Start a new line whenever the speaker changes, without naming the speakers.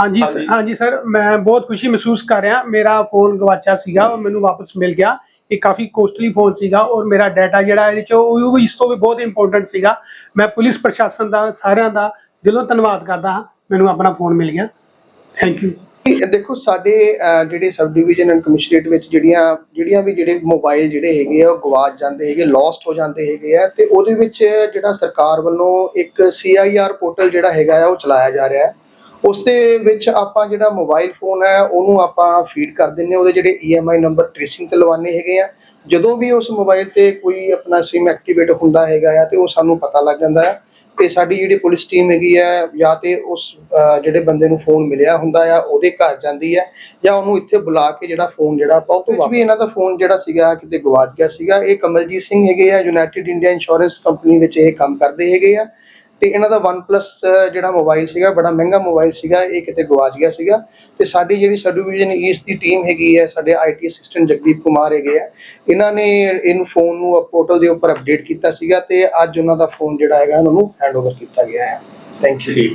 ਹਾਂਜੀ
ਹਾਂਜੀ।
ਹਾਂਜੀ ਸਰ ਮੈਂ ਬਹੁਤ ਖੁਸ਼ੀ ਮਹਿਸੂਸ ਕਰ ਰਿਹਾ। ਮੇਰਾ ਫੋਨ ਗਵਾਚਿਆ ਸੀਗਾ ਉਹ ਮੈਨੂੰ ਵਾਪਸ ਮਿਲ ਗਿਆ। ਇਹ ਕਾਫੀ ਕੋਸਟਲੀ ਫੋਨ ਸੀਗਾ ਔਰ ਮੇਰਾ ਡਾਟਾ ਜਿਹੜਾ ਇਹਦੇ ਚ ਉਹ ਵੀ ਇਸ ਤੋਂ ਵੀ ਬਹੁਤ ਇੰਪੋਰਟੈਂਟ ਸੀਗਾ। ਮੈਂ ਪੁਲਿਸ ਪ੍ਰਸ਼ਾਸਨ ਦਾ ਸਾਰਿਆਂ ਦਾ ਦਿਲੋਂ ਧੰਨਵਾਦ ਕਰਦਾ ਹਾਂ। ਮੈਨੂੰ ਆਪਣਾ ਫੋਨ ਮਿਲ ਗਿਆ। ਥੈਂਕ ਯੂ
ਇਹ ਦੇਖੋ ਸਾਡੇ ਅਹ, ਜਿਹੜੇ ਸਬ ਡਿਵੀਜ਼ਨ ਐਂਡ ਕਮਿਸ਼ਨਰੇਟ ਵਿੱਚ ਜਿਹੜੀਆਂ ਜਿਹੜੀਆਂ ਵੀ ਜਿਹੜੇ ਮੋਬਾਈਲ ਜਿਹੜੇ ਹੈਗੇ ਆ ਉਹ ਗਵਾਚ ਜਾਂਦੇ ਹੈਗੇ ਲੌਸਟ ਹੋ ਜਾਂਦੇ ਹੈਗੇ ਆ ਤੇ ਉਹਦੇ ਵਿੱਚ ਜਿਹੜਾ ਸਰਕਾਰ ਵੱਲੋਂ ਇੱਕ CIR ਪੋਰਟਲ ਜਿਹੜਾ ਹੈਗਾ ਆ ਉਹ ਚਲਾਇਆ ਜਾ ਰਿਹਾ ਹੈ। ਉਸ ਦੇ ਵਿੱਚ ਆਪਾਂ ਜਿਹੜਾ ਮੋਬਾਈਲ ਫੋਨ ਹੈ, ਉਹਨੂੰ ਆਪਾਂ ਫੀਡ ਕਰ ਦਿੰਨੇ ਉਹਦੇ ਜਿਹੜੇ EMI ਨੰਬਰ ਟ੍ਰੇਸਿੰਗ ਤੇ ਲਵਾਨੇ ਹੈਗੇ ਆ। ਜਦੋਂ ਵੀ ਉਸ ਮੋਬਾਈਲ ਤੇ ਕੋਈ ਆਪਣਾ SIM ਐਕਟੀਵੇਟ ਹੁੰਦਾ ਹੈਗਾ ਆ, ਤੇ ਉਹ ਸਾਨੂੰ ਪਤਾ ਲੱਗ ਜਾਂਦਾ ਹੈ ਤੇ ਸਾਡੀ ਜਿਹੜੀ ਪੁਲਿਸ ਟੀਮ ਹੈਗੀ ਹੈ ਜਾਂ ਤੇ ਉਸ ਜਿਹੜੇ ਬੰਦੇ ਨੂੰ ਫੋਨ ਮਿਲਿਆ ਹੁੰਦਾ ਆ, ਉਹਦੇ ਘਰ ਜਾਂਦੀ ਹੈ ਜਾਂ ਉਹਨੂੰ ਇੱਥੇ ਬੁਲਾ ਕੇ ਜਿਹੜਾ ਫੋਨ ਜਿਹੜਾ ਆਪਾਂ ਉਹ ਤੋਂ ਵੀ ਇਹਨਾਂ ਦਾ ਫੋਨ ਜਿਹੜਾ ਸੀਗਾ, ਕਿਤੇ ਗਵਾਚ ਗਿਆ ਸੀਗਾ। ਇਹ ਕਮਲਜੀਤ ਸਿੰਘ ਹੈਗੇ ਆ ਯੂਨਾਈਟਿਡ ਇੰਡੀਆ ਇੰਸ਼ੋਰੈਂਸ ਕੰਪਨੀ ਵਿੱਚ ਇਹ ਕੰਮ ਕਰਦੇ ਹੈਗੇ ਆ। ਤੇ ਇਹਨਾਂ ਦਾ OnePlus ਅਹ, ਜਿਹੜਾ ਮੋਬਾਈਲ ਸੀਗਾ ਬੜਾ ਮਹਿੰਗਾ ਮੋਬਾਈਲ ਸੀਗਾ ਇਹ ਕਿਤੇ ਗਵਾਚ ਗਿਆ ਸੀਗਾ। ਤੇ ਸਾਡੀ ਜਿਹੜੀ ਸਬ ਡਿਵੀਜ਼ਨ ਈਸਟ ਦੀ ਟੀਮ ਹੈਗੀ ਹੈ ਸਾਡੇ ਆਈਟੀ ਅਸਿਸਟੈਂਟ ਜਗਦੀਪ ਕੁਮਾਰ ਹੈਗੇ ਆ ਇਹਨਾਂ ਨੇ ਇਹਨੂੰ ਫੋਨ ਨੂੰ ਪੋਰਟਲ ਦੇ ਉੱਪਰ ਅਪਡੇਟ ਕੀਤਾ ਸੀਗਾ ਤੇ ਅੱਜ ਉਹਨਾਂ ਦਾ ਫੋਨ ਜਿਹੜਾ ਹੈਗਾ ਉਹਨਾਂ ਨੂੰ ਹੈਂਡਓਵਰ ਕੀਤਾ ਗਿਆ ਹੈ। Thank you